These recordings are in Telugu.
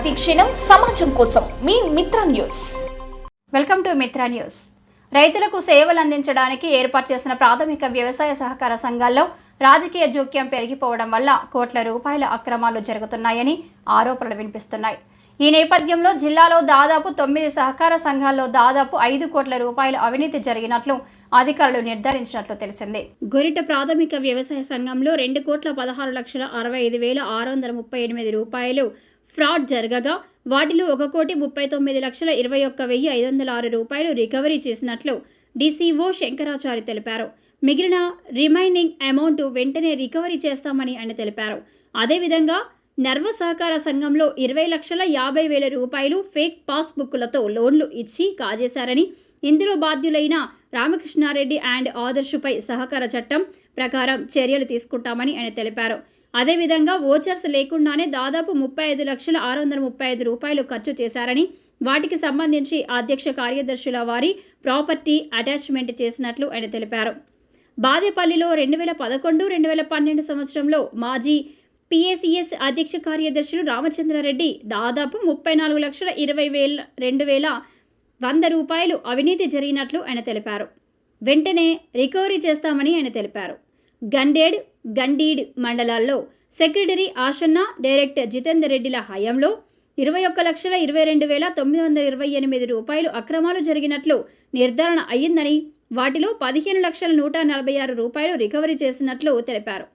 ప్రతి క్షణం సమాజం కోసం మీ Mitra news. Welcome to Mitra news. రైతులకు సేవలు అందించడానికి ఏర్పాటు చేసిన ప్రాథమిక వ్యవసాయ సహకార సంఘాల్లో రాజకీయ జోక్యం పెరిగిపోవడం వల్ల కోట్ల రూపాయల అక్రమాలు జరుగుతున్నాయని ఆరోపణలు వినిపిస్తున్నాయి. ఈ నేపథ్యంలో జిల్లాలో దాదాపు తొమ్మిది సహకార సంఘాల్లో దాదాపు ఐదు కోట్ల రూపాయల అవినీతి జరిగినట్లు అధికారులు నిర్ధారించినట్లు తెలిసింది. గొరిట ప్రాథమిక వ్యవసాయ సంఘంలో రెండు కోట్ల పదహారు లక్షల అరవై ఐదు వేల ఆరు వందల ముప్పై ఎనిమిది రూపాయలు ఫ్రాడ్ జరగగా వాటిలో ఒక కోటి ముప్పై తొమ్మిది లక్షల ఇరవై ఒక్క వెయ్యి ఐదు వందల ఆరు రూపాయలు రికవరీ చేసినట్లు డీసీఓ శంకరాచారి తెలిపారు. మిగిలిన రిమైనింగ్ అమౌంట్ వెంటనే రికవరీ చేస్తామని ఆయన తెలిపారు. అదేవిధంగా నర్వ సహకార సంఘంలో ఇరవై లక్షల యాభై వేల రూపాయలు ఫేక్ పాస్బుక్లతో లోన్లు ఇచ్చి కాజేశారని ఇందులో బాధ్యులైన రామకృష్ణారెడ్డి అండ్ ఆదర్శుపై సహకార చట్టం ప్రకారం చర్యలు తీసుకుంటామని ఆయన తెలిపారు. అదేవిధంగా ఓచర్స్ లేకుండానే దాదాపు ముప్పై ఐదు లక్షల ఆరు వందల ముప్పై ఐదు రూపాయలు ఖర్చు చేశారని వాటికి సంబంధించి అధ్యక్ష కార్యదర్శుల వారి ప్రాపర్టీ అటాచ్మెంట్ చేసినట్లు ఆయన తెలిపారు. బాదేపల్లిలో రెండు వేల పదకొండు రెండు వేల పన్నెండు సంవత్సరంలో మాజీ పిఏసిఎస్ అధ్యక్ష కార్యదర్శులు రామచంద్రారెడ్డి దాదాపు ముప్పై నాలుగు లక్షల ఇరవై వేల రెండు వేల వంద రూపాయలు అవినీతి జరిగినట్లు ఆయన తెలిపారు. వెంటనే రికవరీ చేస్తామని ఆయన తెలిపారు. గండేడ్ గండీడ్ మండలాల్లో సెక్రటరీ ఆషన్న డైరెక్టర్ జితేందర్ రెడ్డిల హయాంలో ఇరవై ఒక్క లక్షల ఇరవై రెండు వేల తొమ్మిది వందల ఇరవై ఎనిమిది రూపాయలు అక్రమాలు జరిగినట్లు నిర్ధారణ అయ్యిందని వాటిలో పదిహేను లక్షల నూట నలభై ఆరు రూపాయలు రికవరీ చేసినట్లు తెలిపారు.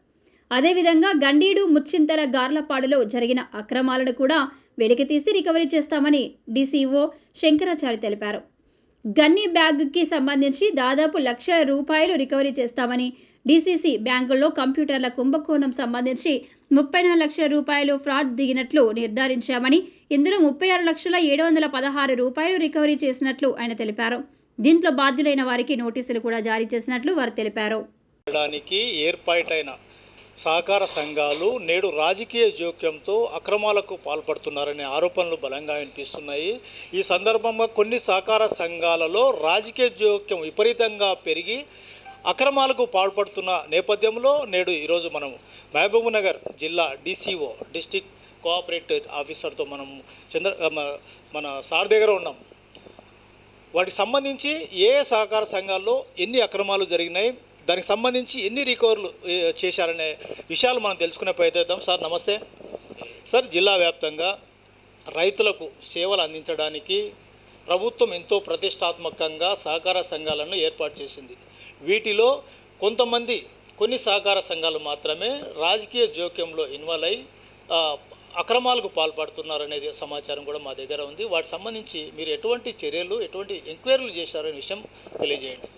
అదేవిధంగా గండీడు ముచ్చింతల గార్లపాడులో జరిగిన అక్రమాలను కూడా వెలికితీసి రికవరీ చేస్తామని డీసీఓ శంకరాచారి తెలిపారు. గన్ని బ్యాగ్కి సంబంధించి దాదాపు లక్షల రూపాయలు రికవరీ చేస్తామని డీసీసీ బ్యాంకుల్లో కంప్యూటర్ల కుంభకోణం సంబంధించి ముప్పై నాలుగు లక్షల రూపాయలు ఫ్రాడ్ దిగినట్లు నిర్ధారించామని ఇందులో ముప్పై ఆరు లక్షల ఏడు వందల పదహారు రూపాయలు రికవరీ చేసినట్లు ఆయన తెలిపారు. దీంట్లో బాధ్యులైన వారికి నోటీసులు కూడా జారీ చేసినట్లు వారు తెలిపారు. ఏర్పాటైన సహకార సంఘాలు నేడు రాజకీయ జోక్యంతో అక్రమాలకు పాల్పడుతున్నారనే ఆరోపణలు బలంగా వినిపిస్తున్నాయి. ఈ సందర్భంగా కొన్ని సహకార సంఘాలలో రాజకీయ జోక్యం విపరీతంగా పెరిగి అక్రమాలకు పాల్పడుతున్న నేపథ్యంలో నేడు ఈరోజు మనం మహబూబ్ నగర్ జిల్లా డిసిఓ డిస్టిక్ కోఆపరేటివ్ ఆఫీసర్తో మనం చంద్ర మన సార్ దగ్గర ఉన్నాం. వాటికి సంబంధించి ఏ సహకార సంఘాల్లో ఎన్ని అక్రమాలు జరిగినాయి దానికి సంబంధించి ఎన్ని రికవర్లు చేశారనే విషయాలు మనం తెలుసుకునే ప్రయత్నిద్దాం. సార్ నమస్తే. సార్ జిల్లా వ్యాప్తంగా రైతులకు సేవలు అందించడానికి ప్రభుత్వం ఎంతో ప్రతిష్టాత్మకంగా సహకార సంఘాలను ఏర్పాటు చేసింది. వీటిలో కొంతమంది కొన్ని సహకార సంఘాలు మాత్రమే రాజకీయ జోక్యంలో ఇన్వాల్వ్ అయి అక్రమాలకు అక్రమాలకు పాల్పడుతున్నారనేది సమాచారం కూడా మా దగ్గర ఉంది. వాటికి సంబంధించి మీరు ఎటువంటి చర్యలు ఎటువంటి ఎంక్వైరీలు చేశారనే విషయం తెలియజేయండి.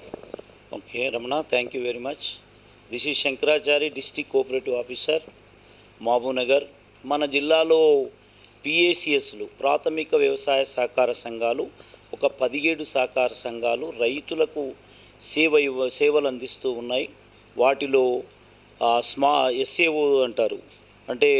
Okay Ramana thank you very much this is Shankarachari district cooperative officer Mahabubnagar మన జిల్లాలో పిఏసిఎస్లు ప్రాథమిక వ్యవసాయ సహకార సంఘాలు ఒక పదిహేడు సహకార సంఘాలు రైతులకు సేవ ఇవ్వ సేవలు అందిస్తూ ఉన్నాయి. వాటిలో స్మా ఎస్ఏఓ అంటారు. అంటే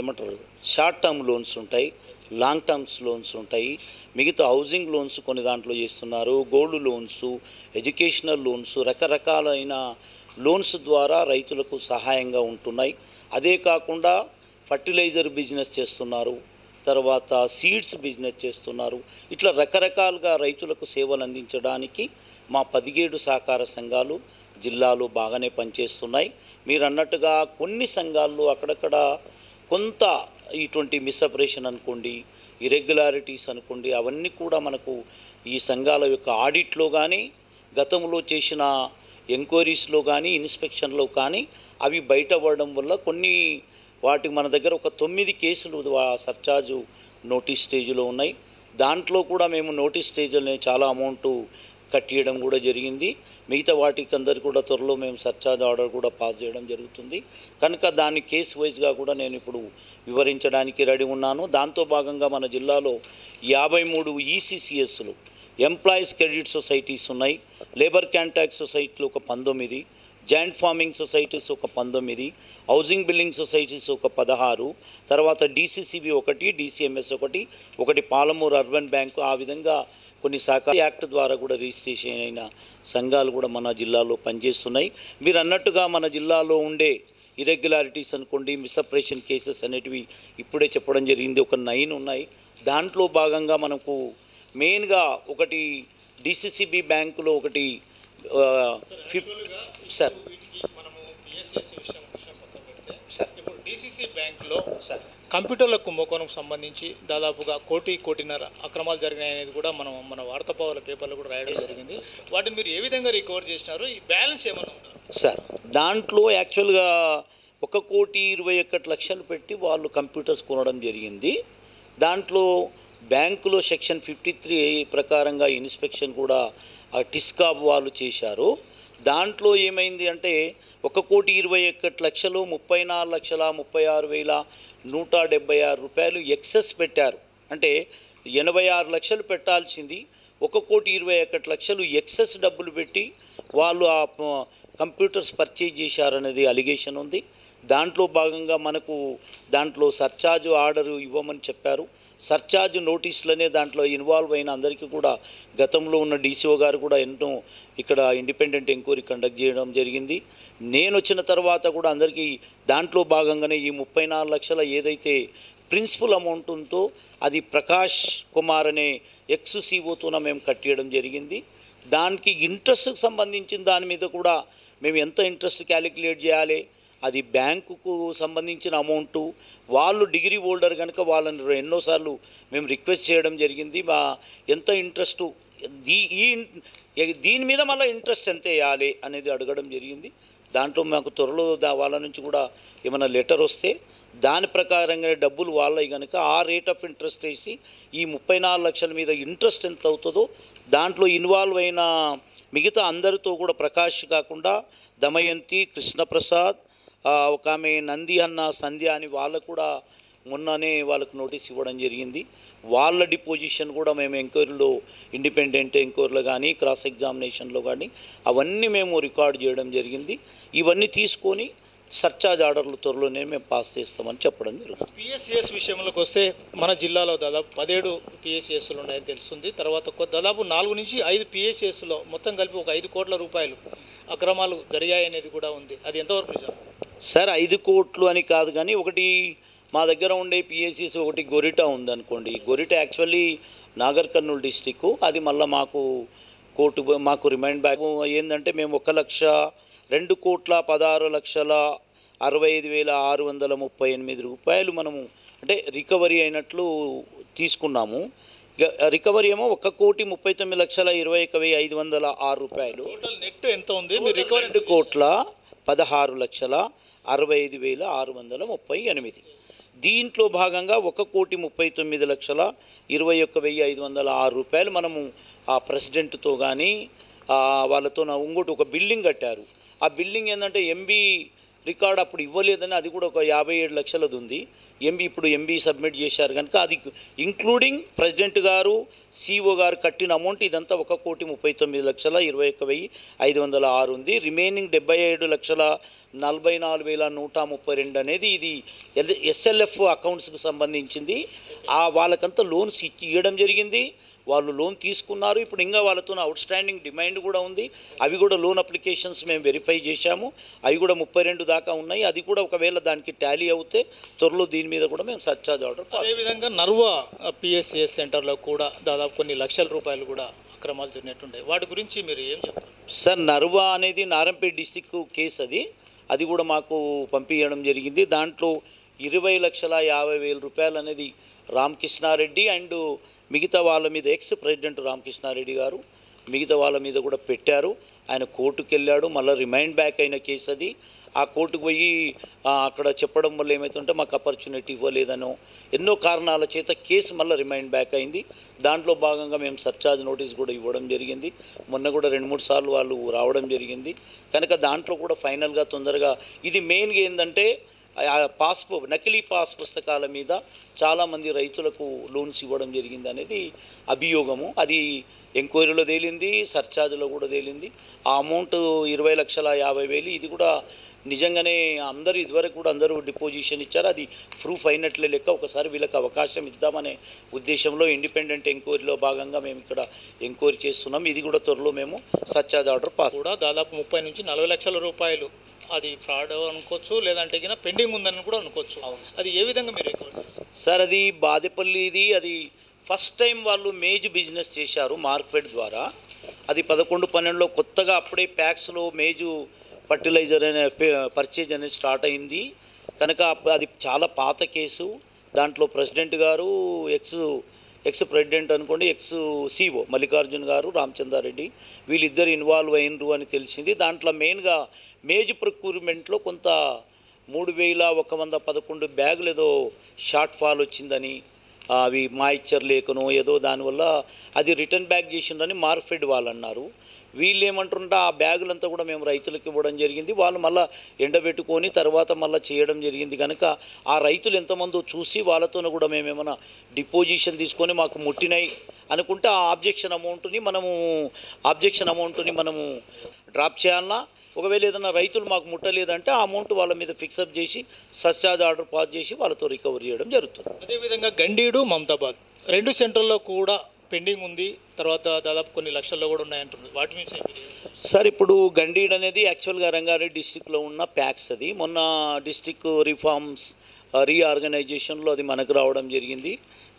ఏమంటారు? షార్ట్ టర్మ్ లోన్స్ ఉంటాయి. లాంగ్ టర్మ్స్ లోన్స్ ఉంటాయి. మిగతా హౌసింగ్ లోన్స్ కొన్ని దాంట్లో చేస్తున్నారు. గోల్డ్ లోన్స్ ఎడ్యుకేషనల్ లోన్స్ రకరకాలైన లోన్స్ ద్వారా రైతులకు సహాయంగా ఉంటున్నాయి. అదే కాకుండా ఫర్టిలైజర్ బిజినెస్ చేస్తున్నారు. తర్వాత సీడ్స్ బిజినెస్ చేస్తున్నారు. ఇట్లా రకరకాలుగా రైతులకు సేవలు అందించడానికి మా పదిహేడు సహకార సంఘాలు జిల్లాలో బాగానే పనిచేస్తున్నాయి. మీరు అన్నట్టుగా కొన్ని సంఘాల్లో అక్కడక్కడ కొంత ఇటువంటి మిస్అపరేషన్ అనుకోండి ఇరెగ్యులారిటీస్ అనుకోండి అవన్నీ కూడా మనకు ఈ సంఘాల యొక్క ఆడిట్లో కానీ గతంలో చేసిన ఎంక్వైరీస్లో కానీ ఇన్స్పెక్షన్లో కానీ అవి బయటపడడం వల్ల కొన్ని వాటికి మన దగ్గర ఒక తొమ్మిది కేసులు సర్చార్జు నోటీస్ స్టేజ్లో ఉన్నాయి. దాంట్లో కూడా మేము నోటీస్ స్టేజ్లోనే చాలా అమౌంట్ కట్టియడం కూడా జరిగింది. మిగతా వాటికి అందరు కూడా త్వరలో మేము సర్చార్జ్ ఆర్డర్ కూడా పాస్ చేయడం జరుగుతుంది. కనుక దాని కేసు వైజ్గా కూడా నేను ఇప్పుడు వివరించడానికి రెడీ ఉన్నాను. దాంతో భాగంగా మన జిల్లాలో యాభై మూడు ఈసీసీఎస్లు ఎంప్లాయీస్ క్రెడిట్ సొసైటీస్ ఉన్నాయి. లేబర్ కాంటాక్ట్ సొసైటీలు ఒక పంతొమ్మిది జాయింట్ ఫార్మింగ్ సొసైటీస్ ఒక పంతొమ్మిది హౌసింగ్ బిల్డింగ్ సొసైటీస్ ఒక పదహారు తర్వాత డీసీసీబీ ఒకటి డీసీఎంఎస్ ఒకటి ఒకటి పాలమూరు అర్బన్ బ్యాంకు ఆ విధంగా కొన్ని సహకార యాక్ట్ ద్వారా కూడా రిజిస్ట్రేషన్ అయిన సంఘాలు కూడా మన జిల్లాలో పనిచేస్తున్నాయి. మీరు అన్నట్టుగా మన జిల్లాలో ఉండే ఇరెగ్యులారిటీస్ అనుకోండి మిస్అపరేషన్ కేసెస్ అనేటివి ఇప్పుడే చెప్పడం జరిగింది. ఒక నైన్ ఉన్నాయి. దాంట్లో భాగంగా మనకు మెయిన్గా ఒకటి డిసిసిబి బ్యాంకులో ఒకటి ఫిఫ్ సార్. సార్. డిసిసి బ్యాంక్లో సార్. కంప్యూటర్ల కుంభకోణం సంబంధించి దాదాపుగా కోటి కోటిన్నర అక్రమాలు జరిగినాయి అనేది కూడా మనం మన వార్తాపత్రికల పేపర్లో కూడా రాయడం జరిగింది. వాటిని మీరు ఏ విధంగా రికవర్ చేసినారు? ఈ బ్యాలెన్స్ ఏమైనా సార్ దాంట్లో యాక్చువల్గా ఒక కోటి ఇరవై ఒకటి లక్షలు పెట్టి వాళ్ళు కంప్యూటర్స్ కొనడం జరిగింది. దాంట్లో బ్యాంకులో సెక్షన్ ఫిఫ్టీ త్రీ ప్రకారంగా ఇన్స్పెక్షన్ కూడా ఆ టిస్కాబ్ వాళ్ళు చేశారు. దాంట్లో ఏమైంది అంటే ఒక కోటి ఇరవై ఒకటి లక్షలు ముప్పై నాలుగు లక్షల ముప్పై ఆరు వేల నూట డెబ్బై ఆరు రూపాయలు ఎక్సెస్ పెట్టారు. అంటే ఎనభై ఆరు లక్షలు పెట్టాల్సింది. ఒక కోటి ఇరవై ఒకటి లక్షలు ఎక్సెస్ డబ్బులు పెట్టి వాళ్ళు ఆ కంప్యూటర్స్ పర్చేజ్ చేశారనేది అలిగేషన్ ఉంది. దాంట్లో భాగంగా మనకు దాంట్లో సర్చార్జ్ ఆర్డర్ ఇవ్వమని చెప్పారు. సర్చార్జ్ నోటీసులనే దాంట్లో ఇన్వాల్వ్ అయిన అందరికీ కూడా గతంలో ఉన్న డీసీఓ గారు కూడా ఎన్నో ఇక్కడ ఇండిపెండెంట్ ఎంక్వైరీ కండక్ట్ చేయడం జరిగింది. నేను వచ్చిన తర్వాత కూడా అందరికీ దాంట్లో భాగంగానే ఈ ముప్పై నాలుగు లక్షల ఏదైతే ప్రిన్సిపల్ అమౌంట్ ఉందో అది ప్రకాష్ కుమార్ అనే ఎక్స్ సీఓతోన మేము కట్టేయడం జరిగింది. దానికి ఇంట్రెస్ట్కి సంబంధించిన దాని మీద కూడా మేము ఎంత ఇంట్రెస్ట్ క్యాలిక్యులేట్ చేయాలి అది బ్యాంకుకు సంబంధించిన అమౌంటు వాళ్ళు డిగ్రీ హోల్డర్ కనుక వాళ్ళని ఎన్నోసార్లు మేము రిక్వెస్ట్ చేయడం జరిగింది. మా ఎంత ఇంట్రెస్ట్ దీ ఈ దీని మీద మళ్ళీ ఇంట్రెస్ట్ ఎంత వేయాలి అనేది అడగడం జరిగింది. దాంట్లో మాకు త్వరలో దా వాళ్ళ నుంచి కూడా ఏమైనా లెటర్ వస్తే దాని ప్రకారంగా డబ్బులు వాళ్ళవి కనుక ఆ రేట్ ఆఫ్ ఇంట్రెస్ట్ వేసి ఈ ముప్పై నాలుగు లక్షల మీద ఇంట్రెస్ట్ ఎంత అవుతుందో దాంట్లో ఇన్వాల్వ్ అయిన మిగతా అందరితో కూడా ప్రకాష్ కాకుండా దమయంతి కృష్ణప్రసాద్ ఒక ఆమె నంది అన్న సంధ్య అని వాళ్ళకు కూడా మొన్ననే వాళ్ళకు నోటీస్ ఇవ్వడం జరిగింది. వాళ్ళ డిపోజిషన్ కూడా మేము ఎంక్వైరీలో ఇండిపెండెంట్ ఎంక్వైరీలో కానీ క్రాస్ ఎగ్జామినేషన్లో కానీ అవన్నీ మేము రికార్డ్ చేయడం జరిగింది. ఇవన్నీ తీసుకొని సర్చార్జ్ ఆర్డర్లు త్వరలోనే మేము పాస్ చేస్తామని చెప్పడం జరుగుతుంది పిఎస్సిఎస్ విషయంలోకి వస్తే మన జిల్లాలో దాదాపు పదిహేడు పిఎస్సిఎస్లు ఉన్నాయని తెలుస్తుంది. తర్వాత కొ- దాదాపు నాలుగు నుంచి ఐదు పిఎస్సిఎస్లో మొత్తం కలిపి ఒక ఐదు కోట్ల రూపాయలు అక్రమాలు జరిగాయనేది కూడా ఉంది. అది ఎంతవరకు నిజం? సార్ ఐదు కోట్లు అని కాదు కానీ ఒకటి మా దగ్గర ఉండే పిఎస్సిస్ ఒకటి గొరిటా ఉందనుకోండి. గొరిటా యాక్చువల్లీ నాగర్ కర్నూలు డిస్టిక్ అది మళ్ళీ మాకు కోర్టు మాకు రిమైండ్ బ్యాక్. ఏంటంటే మేము ఒక లక్ష రెండు కోట్ల పదహారు లక్షల అరవై ఐదు వేల ఆరు వందల ముప్పై ఎనిమిది రూపాయలు మనము అంటే రికవరీ అయినట్లు తీసుకున్నాము. ఇక రికవరీ ఏమో ఒక కోటి ముప్పై తొమ్మిది లక్షల ఇరవై ఒక వెయ్యి ఐదు వందల ఆరు రూపాయలు. టోటల్ నెట్ ఎంత ఉంది? రికవరీ రెండు కోట్ల పదహారు లక్షల అరవై ఐదు వేల ఆరు వందల ముప్పై ఎనిమిది. దీంట్లో భాగంగా ఒక కోటి ముప్పై తొమ్మిది లక్షల ఇరవై ఒక్క వెయ్యి ఐదు వందల ఆరు రూపాయలు మనము ఆ ప్రెసిడెంట్తో కానీ వాళ్ళతో నా ఇంకోటి ఒక బిల్డింగ్ కట్టారు. ఆ బిల్డింగ్ ఏంటంటే ఎంబీ రికార్డ్ అప్పుడు ఇవ్వలేదని అది కూడా ఒక యాభై ఏడు లక్షలది ఉంది. ఎంబీ ఇప్పుడు ఎంబీ సబ్మిట్ చేశారు కనుక అది ఇంక్లూడింగ్ ప్రెసిడెంట్ గారు సిఓ గారు కట్టిన అమౌంట్ ఇదంతా ఒక కోటి ముప్పై తొమ్మిది లక్షల ఇరవై ఒక్క వెయ్యి ఐదు వందల ఆరు ఉంది. రిమైనింగ్ డెబ్బై ఏడు లక్షల నలభై నాలుగు వేల నూట ముప్పై రెండు అనేది ఇది ఎస్ఎల్ఎఫ్ అకౌంట్స్కి సంబంధించింది. ఆ వాళ్ళకంతా లోన్స్ ఇచ్చి ఇవ్వడం జరిగింది. వాళ్ళు లోన్ తీసుకున్నారు. ఇప్పుడు ఇంకా వాళ్ళతో అవుట్ స్టాండింగ్ డిమాండ్ కూడా ఉంది. అవి కూడా లోన్ అప్లికేషన్స్ మేము వెరిఫై చేశాము. అవి కూడా ముప్పై రెండు దాకా ఉన్నాయి. అది కూడా ఒకవేళ దానికి టాలీ అవుతే త్వరలో దీని మీద కూడా మేము సర్చార్జ్ ఆర్డర్ అదేవిధంగా నర్వా పిఎస్సిఎస్ సెంటర్లో కూడా దాదాపు కొన్ని లక్షల రూపాయలు కూడా అక్రమాలు జరిగినట్టుండే. వాటి గురించి మీరు ఏం చెప్తారు? సార్ నర్వా అనేది నారంపేట డిస్టిక్ కేసు అది. అది కూడా మాకు పంపించడం జరిగింది. దాంట్లో ఇరవై లక్షల యాభై వేల రూపాయలు అనేది రామకృష్ణారెడ్డి అండ్ మిగతా వాళ్ళ మీద ఎక్స్ ప్రెసిడెంట్ రామకృష్ణారెడ్డి గారు మిగతా వాళ్ళ మీద కూడా పెట్టారు. ఆయన కోర్టుకు వెళ్ళాడు మళ్ళీ రిమైండ్ బ్యాక్ అయిన కేసు అది. ఆ కోర్టుకు పోయి అక్కడ చెప్పడం వల్ల ఏమవుతుంటే మాకు ఆపర్చునిటీ ఇవ్వలేదనో ఎన్నో కారణాల చేత కేసు మళ్ళీ రిమైండ్ బ్యాక్ అయింది. దాంట్లో భాగంగా మేము సర్చార్జ్ నోటీస్ కూడా ఇవ్వడం జరిగింది. మొన్న కూడా రెండు మూడు సార్లు వాళ్ళు రావడం జరిగింది. కనుక దాంట్లో కూడా ఫైనల్గా తొందరగా ఇది మెయిన్గా ఏంటంటే పాస్ నకిలీ పాస్ పుస్తకాల మీద చాలామంది రైతులకు లోన్స్ ఇవ్వడం జరిగింది అనేది అభియోగము. అది ఎంక్వైరీలో తేలింది సర్చార్జ్లో కూడా తేలింది. ఆ అమౌంట్ ఇరవై లక్షల యాభై వేలు ఇది కూడా నిజంగానే అందరూ ఇదివరకు కూడా అందరూ డిపోజిషన్ ఇచ్చారు. అది ప్రూఫ్ అయినట్లే లెక్క ఒకసారి వీళ్ళకి అవకాశం ఇద్దామనే ఉద్దేశంలో ఇండిపెండెంట్ ఎంక్వైరీలో భాగంగా మేము ఇక్కడ ఎంక్వైరీ చేస్తున్నాం. ఇది కూడా త్వరలో మేము సర్చార్జ్ ఆర్డర్ పాస్ కూడా దాదాపు ముప్పై నుంచి నలభై లక్షల రూపాయలు అది ఫ్రాడ్ అనుకోవచ్చు లేదంటే గిన పెండింగ్ ఉందని కూడా అనుకోవచ్చు. అది ఏ విధంగా మీరు రికవర్ చేస్తారు? సార్ అది బాదేపల్లిది అది ఫస్ట్ టైం వాళ్ళు మేజ్ బిజినెస్ చేశారు మార్కెట్ ద్వారా. అది పదకొండు పన్నెండులో కొత్తగా అప్పుడే ప్యాక్స్లో మేజు ఫర్టిలైజర్ అనే పర్చేజ్ అనేది స్టార్ట్ అయింది. కనుక అది చాలా పాత కేసు. దాంట్లో ప్రెసిడెంట్ గారు ఎక్స్ ఎక్స్ ప్రెసిడెంట్ అనుకోండి ఎక్స్ సిఓ మల్లికార్జున్ గారు రామచంద్రారెడ్డి వీళ్ళిద్దరు ఇన్వాల్వ్ అయినరు అని తెలిసింది. దాంట్లో మెయిన్గా మేజ్ ప్రొక్యూర్మెంట్లో కొంత మూడు వేల ఒక వంద పదకొండు బ్యాగులు ఏదో షార్ట్ ఫాల్ వచ్చిందని అవి మాయిశ్చర్ లేకనో ఏదో దానివల్ల అది రిటర్న్ బ్యాక్ చేసిందని మార్ఫెడ్ వాళ్ళు అన్నారు వీళ్ళు ఏమంటుంటే ఆ బ్యాగులంతా కూడా మేము రైతులకు ఇవ్వడం జరిగింది. వాళ్ళు మళ్ళీ ఎండబెట్టుకొని తర్వాత మళ్ళీ చేయడం జరిగింది కనుక ఆ రైతులు ఎంతమందో చూసి వాళ్ళతోనే కూడా మేము ఏమైనా డిపోజిషన్ తీసుకొని మాకు ముట్టినాయి అనుకుంటే ఆ ఆబ్జెక్షన్ అమౌంట్ని మనము ఆబ్జెక్షన్ అమౌంట్ని మనము డ్రాప్ చేయాలన్నా ఒకవేళ ఏదైనా రైతులు మాకు ముట్టలేదంటే ఆ అమౌంట్ వాళ్ళ మీద ఫిక్సప్ చేసి సస్యాజ్ ఆర్డర్ పాస్ చేసి వాళ్ళతో రికవరీ చేయడం జరుగుతుంది. అదేవిధంగా గండీడు మమతాబాద్ రెండు సెంటర్లో కూడా పెండింగ్ ఉంది తర్వాత దాదాపు కొన్ని లక్షల్లో కూడా ఉన్నాయంటున్నారు వాటి నుంచి సార్ ఇప్పుడు గండీడ్ అనేది యాక్చువల్గా రంగారెడ్డి డిస్టిక్లో ఉన్న ప్యాక్స్ అది. మొన్న డిస్టిక్ రిఫార్మ్స్ రీఆర్గనైజేషన్లో అది మనకు రావడం జరిగింది.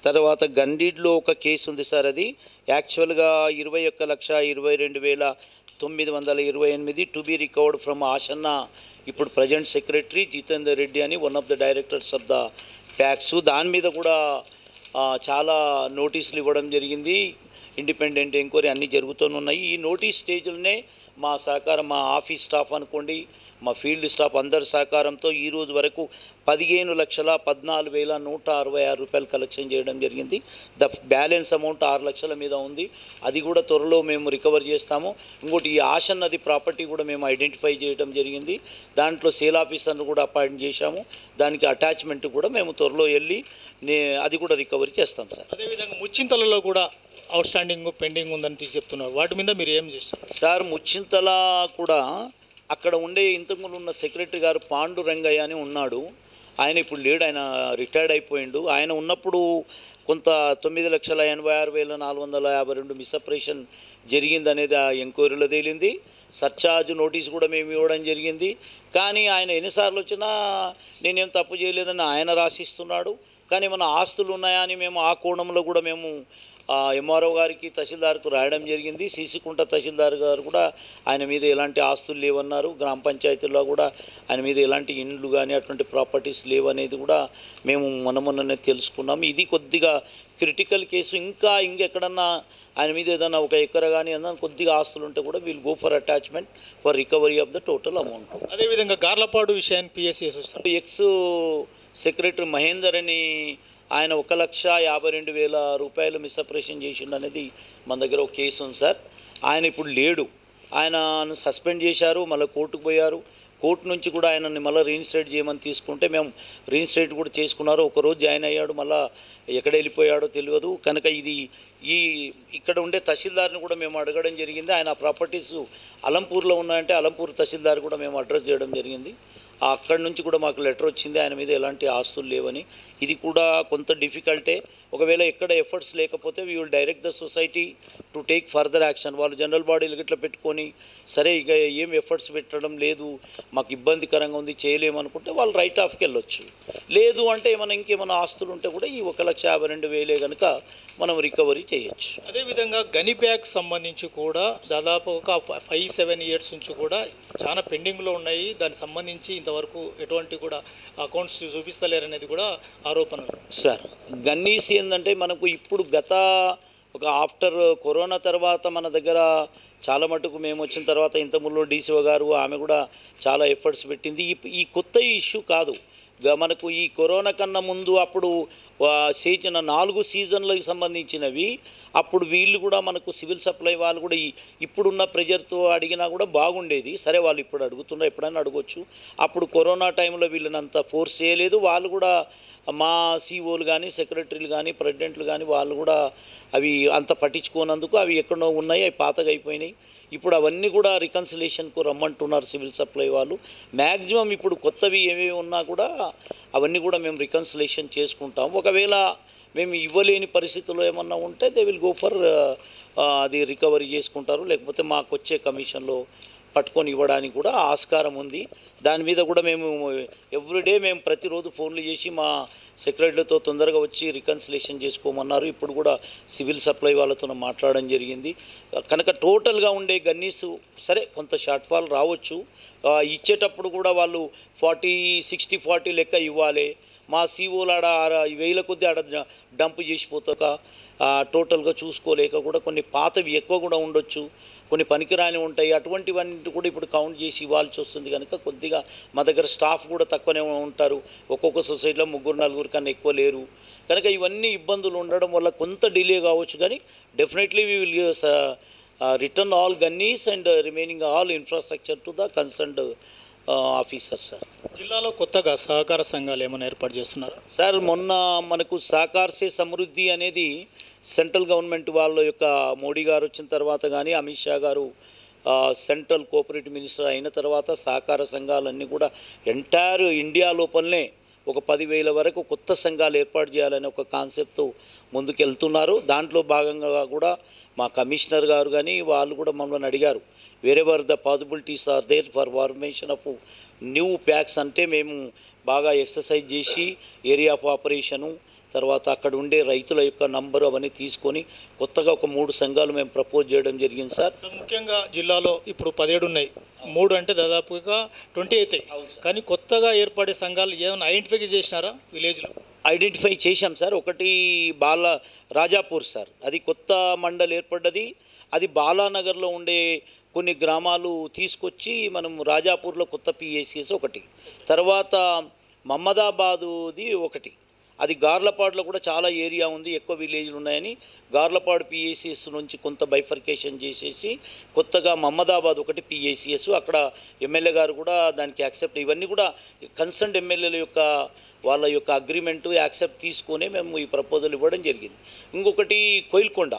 తర్వాత గండీడ్లో ఒక కేసు ఉంది సార్ అది. యాక్చువల్గా ఇరవై ఒక్క లక్ష ఇరవై రెండు వేల తొమ్మిది వందల ఇరవై ఎనిమిది to be recovered from Asanna ఇప్పుడు ప్రజెంట్ సెక్రటరీ జితేందర్ రెడ్డి అని one of the directors of the PACS దాని మీద కూడా చాలా నోటీసులు ఇవ్వడం జరిగింది. ఇండిపెండెంట్ ఎంక్వైరీ అన్నీ జరుగుతూనే ఈ నోటీస్ స్టేజ్లోనే మా సహకారం మా ఆఫీస్ స్టాఫ్ అనుకోండి మా ఫీల్డ్ స్టాఫ్ అందరి సహకారంతో ఈ రోజు వరకు పదిహేను లక్షల పద్నాలుగు వేల నూట అరవై ఆరు రూపాయలు కలెక్షన్ చేయడం జరిగింది. ద బ్యాలెన్స్ అమౌంట్ ఆరు లక్షల మీద ఉంది. అది కూడా త్వరలో మేము రికవర్ చేస్తాము. ఇంకోటి ఈ ఆషన్ నది ప్రాపర్టీ కూడా మేము ఐడెంటిఫై చేయడం జరిగింది. దాంట్లో సేల్ ఆఫీసర్ను కూడా అపాయింట్ చేశాము. దానికి అటాచ్మెంట్ కూడా మేము త్వరలో వెళ్ళి నే అది కూడా రికవరీ చేస్తాం సార్. అదేవిధంగా ముచ్చింతలలో కూడా అవుట్ స్టాండింగ్ పెండింగ్ ఉందని చెప్తున్నారు. వాటి మీద మీరు ఏం చేస్తారు? సార్ ముచ్చింతల కూడా అక్కడ ఉండే ఇంతకుముందు ఉన్న సెక్రటరీ గారు పాండు రంగయ్య అని ఉన్నాడు. ఆయన ఇప్పుడు లేడు ఆయన రిటైర్డ్ అయిపోయిండు. ఆయన ఉన్నప్పుడు కొంత తొమ్మిది లక్షల ఎనభై ఆరు వేల నాలుగు వందల యాభై రెండు మిస్అపరేషన్ జరిగిందనేది ఆ ఎంక్వైరీలో తేలింది. సర్చార్జ్ నోటీస్ కూడా మేము ఇవ్వడం జరిగింది. కానీ ఆయన ఎన్నిసార్లు వచ్చినా నేనేం తప్పు చేయలేదని ఆయన రాసిస్తున్నాడు. కానీ మన ఆస్తులు ఉన్నాయా అని మేము ఆ కోణంలో కూడా మేము ఎంఆర్ఓ గారికి తహసీల్దార్కు రాయడం జరిగింది. సీసీకుంట తహసీల్దార్ గారు కూడా ఆయన మీద ఎలాంటి ఆస్తులు లేవన్నారు. గ్రామ పంచాయతీల్లో కూడా ఆయన మీద ఎలాంటి ఇండ్లు కానీ అటువంటి ప్రాపర్టీస్ లేవనేది కూడా మేము మొన్న మొన్ననే తెలుసుకున్నాము ఇది కొద్దిగా క్రిటికల్ కేసు. ఇంకా ఇంకెక్కడన్నా ఆయన మీద ఏదైనా ఒక ఎకర కానీ ఏదైనా కొద్దిగా ఆస్తులు ఉంటే కూడా we'll go for attachment for recovery of the total amount. అదేవిధంగా గార్లపాడు విషయాన్ని పిఎస్సి ఎక్స్ సెక్రటరీ మహేందర్ అని ఆయన ఒక లక్ష యాభై రెండు వేల రూపాయలు మిస్అప్రేషన్ చేసిండు అనేది మన దగ్గర ఒక కేసు ఉంది సార్. ఆయన ఇప్పుడు లేడు. ఆయనను సస్పెండ్ చేశారు మళ్ళీ కోర్టుకు పోయారు. కోర్టు నుంచి కూడా ఆయనని మళ్ళీ రీఇన్స్టేట్ చేయమని తీసుకుంటే మేము రీఇన్స్టేట్ కూడా చేసుకున్నారు. ఒకరోజు జాయిన్ అయ్యాడు మళ్ళీ ఎక్కడ వెళ్ళిపోయాడో తెలియదు. కనుక ఇది ఈ ఇక్కడ ఉండే తహసీల్దార్ని కూడా మేము అడగడం జరిగింది. ఆయన ప్రాపర్టీస్ అలంపూర్లో ఉన్నాయంటే అలంపూర్ తహసీల్దార్ కూడా మేము అడ్రస్ చేయడం జరిగింది. అక్కడి నుంచి కూడా మాకు లెటర్ వచ్చింది. ఆయన మీద ఎలాంటి ఆస్తులు లేవని. ఇది కూడా కొంత డిఫికల్టే. ఒకవేళ ఎక్కడ ఎఫర్ట్స్ లేకపోతే we will direct the society to take further action వాళ్ళు జనరల్ బాడీలు గిట్ల పెట్టుకొని సరే ఇక ఏం ఎఫర్ట్స్ పెట్టడం లేదు మాకు ఇబ్బందికరంగా ఉంది చేయలేమనుకుంటే వాళ్ళు రైట్ ఆఫ్కి వెళ్ళొచ్చు. లేదు అంటే ఏమైనా ఇంకేమైనా ఆస్తులు ఉంటే కూడా ఈ ఒక లక్ష యాభై రెండు వేలే కనుక మనం రికవరీ చేయొచ్చు. అదేవిధంగా గని బ్యాగ్ సంబంధించి కూడా దాదాపు ఒక ఫైవ్ సెవెన్ ఇయర్స్ నుంచి కూడా చాలా పెండింగ్లో ఉన్నాయి. దానికి సంబంధించి వరకు ఎటువంటి కూడా అకౌంట్స్ చూపిస్తలేరనేది కూడా ఆరోపణలు. సార్ గన్నీసి ఏంటంటే మనకు ఇప్పుడు గత ఒక ఆఫ్టర్ కరోనా తర్వాత మన దగ్గర చాలా మటుకు మేము వచ్చిన తర్వాత ఇంతకుముందు డీసీఓ గారు ఆమె కూడా చాలా ఎఫర్ట్స్ పెట్టింది. ఈ కొత్త ఇష్యూ కాదు. మనకు ఈ కరోనా కన్నా ముందు అప్పుడు సీజన్ చేసిన నాలుగు సీజన్లకు సంబంధించినవి. అప్పుడు వీళ్ళు కూడా మనకు సివిల్ సప్లై వాళ్ళు కూడా ఇప్పుడున్న ప్రెజర్తో అడిగినా కూడా బాగుండేది. సరే వాళ్ళు ఇప్పుడు అడుగుతున్నారు ఎప్పుడైనా అడగొచ్చు. అప్పుడు కరోనా టైంలో వీళ్ళని అంత ఫోర్స్ చేయలేదు. వాళ్ళు కూడా మా సీఓలు కానీ సెక్రటరీలు కానీ ప్రెసిడెంట్లు కానీ వాళ్ళు కూడా అవి అంత పట్టించుకోనందుకు అవి ఎక్కడో ఉన్నాయి అవి పాతగా అయిపోయినాయి. ఇప్పుడు అవన్నీ కూడా రికన్సిలేషన్కు రమ్మంటున్నారు సివిల్ సప్లై వాళ్ళు. మ్యాక్సిమం ఇప్పుడు కొత్తవి ఏమేమి ఉన్నా కూడా అవన్నీ కూడా మేము రికన్సిలేషన్ చేసుకుంటాం ఒకవేళ మేము ఇవ్వలేని పరిస్థితుల్లో ఏమన్నా ఉంటే దే విల్ గో ఫర్ అది రికవరీ చేసుకుంటారు. లేకపోతే మాకు వచ్చే కమిషన్లో పట్టుకొని ఇవ్వడానికి కూడా ఆస్కారం ఉంది. దాని మీద కూడా మేము ఎవ్రీడే మేము ప్రతిరోజు ఫోన్లు చేసి మా సెక్రటరీలతో తొందరగా వచ్చి రికన్సిలేషన్ చేసుకోమన్నారు. ఇప్పుడు కూడా సివిల్ సప్లై వాళ్ళతో మాట్లాడడం జరిగింది. కనుక టోటల్గా ఉండే గన్నీస్ సరే కొంత షార్ట్ ఫాల్ రావచ్చు ఇచ్చేటప్పుడు కూడా వాళ్ళు ఫార్టీ సిక్స్టీ ఫార్టీ లెక్క ఇవ్వాలి. మా సీఓలు ఆడ వేల కొద్ది ఆడ డంప్ చేసిపోతాక టోటల్గా చూసుకోలేక కూడా కొన్ని పాతవి ఎక్కువ కూడా ఉండొచ్చు. కొన్ని పనికిరాని ఉంటాయి. అటువంటివన్నీ కూడా ఇప్పుడు కౌంట్ చేసి ఇవ్వాల్సి వస్తుంది కనుక కొద్దిగా మా దగ్గర స్టాఫ్ కూడా తక్కువనే ఉంటారు. ఒక్కొక్క సొసైటీలో ముగ్గురు నలుగురు కన్నా ఎక్కువ లేరు. కనుక ఇవన్నీ ఇబ్బందులు ఉండడం వల్ల కొంత డిలే కావచ్చు కానీ definitely we will return all gunnies and remaining all infrastructure to the concerned officer sir. జిల్లాలో కొత్తగా సహకార సంఘాలు ఏమైనా ఏర్పాటు చేస్తున్నారు? సార్ మొన్న మనకు సహకార్ సే సమృద్ధి అనేది సెంట్రల్ గవర్నమెంట్ వాళ్ళ యొక్క మోడీ గారు వచ్చిన తర్వాత కానీ అమిత్ షా గారు సెంట్రల్ కోఆపరేటివ్ మినిస్టర్ అయిన తర్వాత సహకార సంఘాలన్నీ కూడా ఎంటైర్ ఇండియా లోపలనే ఒక పదివేల వరకు కొత్త సంఘాలు ఏర్పాటు చేయాలనే ఒక కాన్సెప్ట్తో ముందుకెళ్తున్నారు. దాంట్లో భాగంగా కూడా మా కమిషనర్ గారు కానీ వాళ్ళు కూడా మమ్మల్ని అడిగారు. వేరే where the possibilities are there for formation of new PACS అంటే మేము బాగా ఎక్సర్సైజ్ చేసి ఏరియా ఆఫ్ ఆపరేషను తర్వాత అక్కడ ఉండే రైతుల యొక్క నంబరు అవన్నీ తీసుకొని కొత్తగా ఒక మూడు సంఘాలు మేము ప్రపోజ్ చేయడం జరిగింది సార్. ముఖ్యంగా జిల్లాలో ఇప్పుడు పదిహేడు ఉన్నాయి. మూడు అంటే దాదాపుగా ట్వంటీ అవుతాయి కానీ కొత్తగా ఏర్పడే సంఘాలు ఏమైనా ఐడెంటిఫై చేసినారా విలేజ్లో? ఐడెంటిఫై చేశాం సార్. ఒకటి బాల రాజాపూర్ సార్. అది కొత్త మండల్ ఏర్పడ్డది. అది బాలానగర్లో ఉండే కొన్ని గ్రామాలు తీసుకొచ్చి మనం రాజాపూర్లో కొత్త పిఏసిఎస్ ఒకటి. తర్వాత మమ్మదాబాదుది ఒకటి. అది గార్లపాడులో కూడా చాలా ఏరియా ఉంది ఎక్కువ విలేజ్లు ఉన్నాయని. గార్లపాడు పిఏసిఎస్ నుంచి కొంత బైఫర్కేషన్ చేసేసి కొత్తగా మహమ్మదాబాద్ ఒకటి పిఏసిఎస్ అక్కడ ఎమ్మెల్యే గారు కూడా దానికి యాక్సెప్ట్ ఇవన్నీ కూడా కన్సర్న్ ఎమ్మెల్యేల యొక్క వాళ్ళ యొక్క అగ్రిమెంటు యాక్సెప్ట్ తీసుకొని మేము ఈ ప్రపోజల్ ఇవ్వడం జరిగింది. ఇంకొకటి కోయిల్కొండ.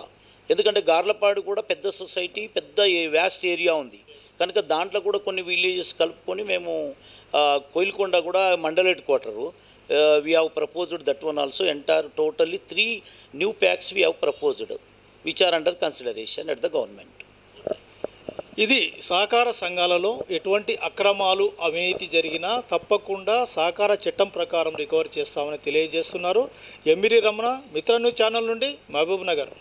ఎందుకంటే గార్లపాడు కూడా పెద్ద సొసైటీ పెద్ద వ్యాస్ట్ ఏరియా ఉంది. కనుక దాంట్లో కూడా కొన్ని విలేజెస్ కలుపుకొని మేము కోయిల్కొండ కూడా mandal head quarter Uh, we have proposed that one also entire totally three new PACS we have proposed which are under consideration at the government ఇది సహకార సంఘాలలో ఎటువంటి అక్రమాలు అవినీతి జరిగినా తప్పకుండా సహకార చట్టం ప్రకారం రికవర్ చేస్తామని తెలియజేస్తున్నారు. ఎమ్మిరి రమణ మిత్ర న్యూస్ ఛానల్ నుండి మహబూబ్ నగర్.